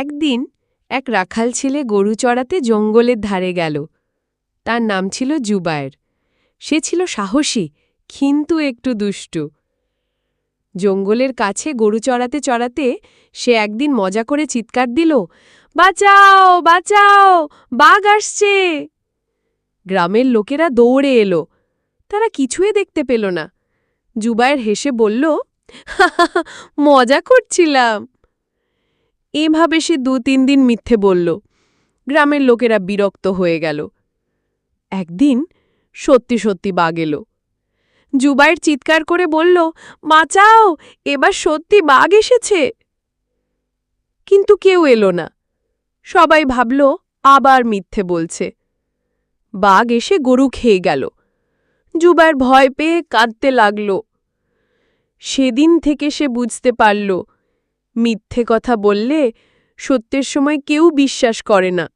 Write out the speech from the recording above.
একদিন এক রাখাল ছেলে গরু চড়াতে জঙ্গলের ধারে গেল। তার নাম ছিল জুবায়ের। সে ছিল সাহসী কিন্তু একটু দুষ্টু। জঙ্গলের কাছে গরু চড়াতে চড়াতে সে একদিন মজা করে চিৎকার দিল, বাঁচাও বাঁচাও, বাঘ আসছে! গ্রামের লোকেরা দৌড়ে এলো। তারা কিছুই দেখতে পেল না। জুবায়ের হেসে বলল মজা করছিলাম। এভাবে সে দু তিন দিন মিথ্যে বলল। গ্রামের লোকেরা বিরক্ত হয়ে গেল। একদিন সত্যি সত্যি বাঘ এলো। জুবাইর চিৎকার করে বলল, বাঁচাও, এবার সত্যি বাঘ এসেছে। কিন্তু কেউ এলো না। সবাই ভাবল, আবার মিথ্যে বলছে। বাঘ এসে গরু খেয়ে গেল। জুবাইর ভয় পেয়ে কাঁদতে লাগল। সেদিন থেকে সে বুঝতে পারল মিথ্যে কথা বললে সত্যের সময় কেউ বিশ্বাস করে না।